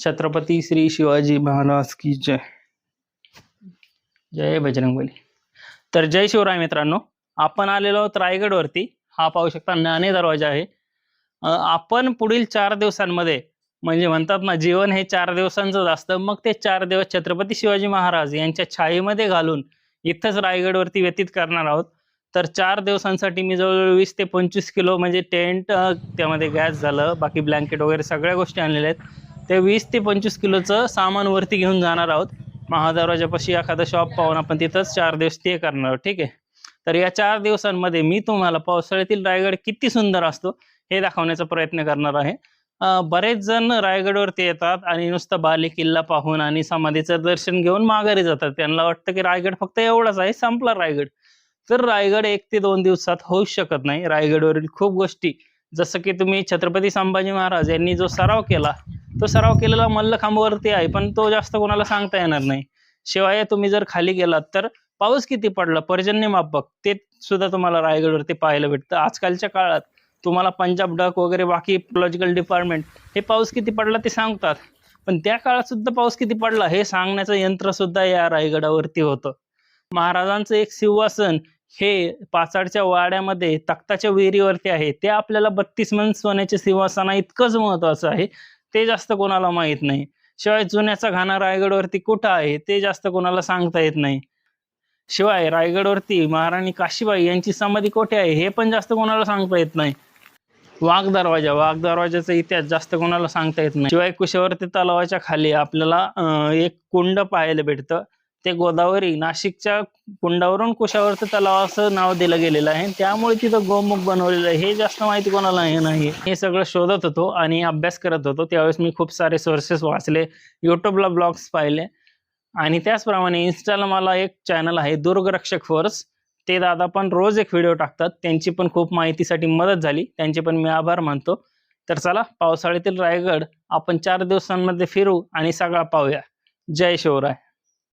छत्रपती श्री शिवाजी महाराज की जय. जय बजरंगबली तर जय शिवराय मित्रांनो आपण आलेलो आहोत रायगडवरती. हा पाहू शकता नाणे दरवाजा आहे. आपण पुढील चार दिवसांमध्ये म्हणजे म्हणतात ना जीवन हे चार दिवसांचंच असतं. मग ते चार दिवस छत्रपती शिवाजी महाराज यांच्या छायेमध्ये घालून इथंच रायगडवरती व्यतीत करणार आहोत. तर चार दिवसांसाठी मी जवळजवळ वीस ते पंचवीस किलो म्हणजे टेंट त्यामध्ये गॅस झालं बाकी ब्लँकेट वगैरे सगळ्या गोष्टी आणलेल्या आहेत. ते वीस ते पंचवीस किलोचं सामान वरती घेऊन जाणार आहोत. महादरवाजापाशी एखादं शॉप पाहून आपण तिथंच चार दिवस स्टे करणार आहोत ठीक आहे? तर या चार दिवसांमध्ये मी तुम्हाला पावसाळ्यातील रायगड किती सुंदर असतो हे दाखवण्याचा प्रयत्न करणार आहे. बरेच जण रायगडवरती येतात आणि नुसतं बाले किल्ला पाहून आणि समाधीचं दर्शन घेऊन माघारी जातात. त्यांना वाटतं की रायगड फक्त एवढाच आहे संपला रायगड. तर रायगड एक ते दोन दिवसात होऊ शकत नाही. रायगडवरील खूप गोष्टी जसं की तुम्ही छत्रपती संभाजी महाराज यांनी जो सराव केला तो सराव केलेला मल्लखांबावरती आहे पण तो जास्त कोणाला सांगता येणार नाही. शिवाय तुम्ही जर खाली गेलात तर पाऊस किती पडला पर्जन्यमापक ते सुद्धा तुम्हाला रायगडवरती पाहायला भेटतं. आजकालच्या काळात तुम्हाला पंजाब डक वगैरे बाकी लॉजिकल डिपार्टमेंट हे पाऊस किती पडला ते सांगतात. पण त्या काळात सुद्धा पाऊस किती पडला हे सांगण्याचं यंत्र सुद्धा या रायगडावरती होतं. महाराजांचं एक सिंहासन हे पाचाडच्या वाड्यामध्ये तख्ताच्या विहिरीवरती आहे. ते आपल्याला बत्तीस मन सोन्याच्या सिंहासना इतकंच महत्वाचं आहे. ते जास्त कोणाला माहीत नाही. शिवाय जुन्याचा घाणा रायगडवरती कुठं आहे ते जास्त कोणाला सांगता येत नाही. शिवाय रायगडवरती महाराणी काशीबाई यांची समाधी कोठे आहे हे पण जास्त कोणाला सांगता येत नाही. वाघ दरवाजा वाघ दरवाजाचा इतिहास जास्त कोणाला सांगता येत नाही. शिवाय कुशावर्ती तलावाच्या खाली आपल्याला एक कुंड पाहायला भेटतं. ते गोदावरी नाशिकच्या कुंडावरून कुशावरचं तलाव असं नाव दिलं गेलेलं आहे. त्यामुळे तिथं गोमुख बनवलेलं आहे. हे जास्त माहिती कोणाला हे नाही. हे सगळं शोधत होतो आणि अभ्यास करत होतो. त्यावेळेस मी खूप सारे सोर्सेस वाचले युट्यूबला ब्लॉग्स पाहिले आणि त्याचप्रमाणे इन्स्टाला मला एक चॅनल आहे दुर्गरक्षक फोर्स ते दादा पण रोज एक व्हिडिओ टाकतात. त्यांची पण खूप माहितीसाठी मदत झाली. त्यांचे पण मी आभार मानतो. तर चला पावसाळ्यातील रायगड आपण चार दिवसांमध्ये फिरू आणि सगळा पाहूया. जय शिवराय.